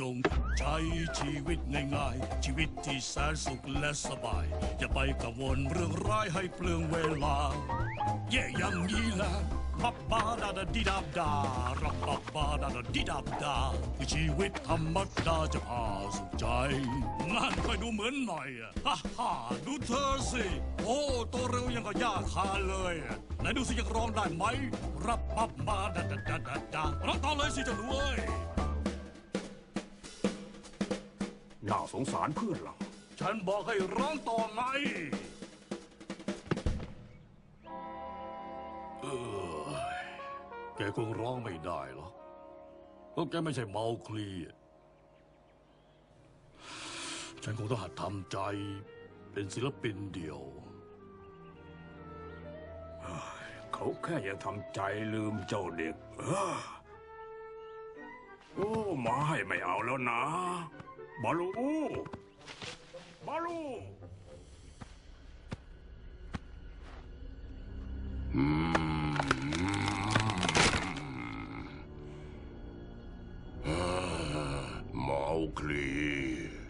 จง ใช้ชีวิตง่ายๆ ชีวิตที่แสนสุขและสบาย อย่าไปกังวลเรื่องร้ายให้เปลืองเวลา เย่อย่างนี้แหละปับบาดาดาดิดาบดารับปับบาดาดาดิดาบดาคือชีวิตธรรมดาจะพาสุขใจนั่นค่อยดูเหมือนหน่อยอะฮ่าฮ่าดูเธอสิ โอ้โตเร็วยังกับย่าคาเลยอะไหนดูสิยังร้องได้ไหม รับปับบาดาดาดาดาดาร้องต่อเลยสิเจ้าหนูเอ้ย น่าสงสารเพื่อนเรา ฉันบอกให้ร้องต่อไงเออแกคงร้องไม่ได้หรอกเพราะแกไม่ใช่เมาคลีอะฉันคงต้องหัดทำใจ เป็นศิลปินเดียว เขาแค่ยังทำใจลืมเจ้าเด็กเอ้อโอ้ ไม่ไม่เอาแล้วนะ บาลูบาลูเมาคลีอืม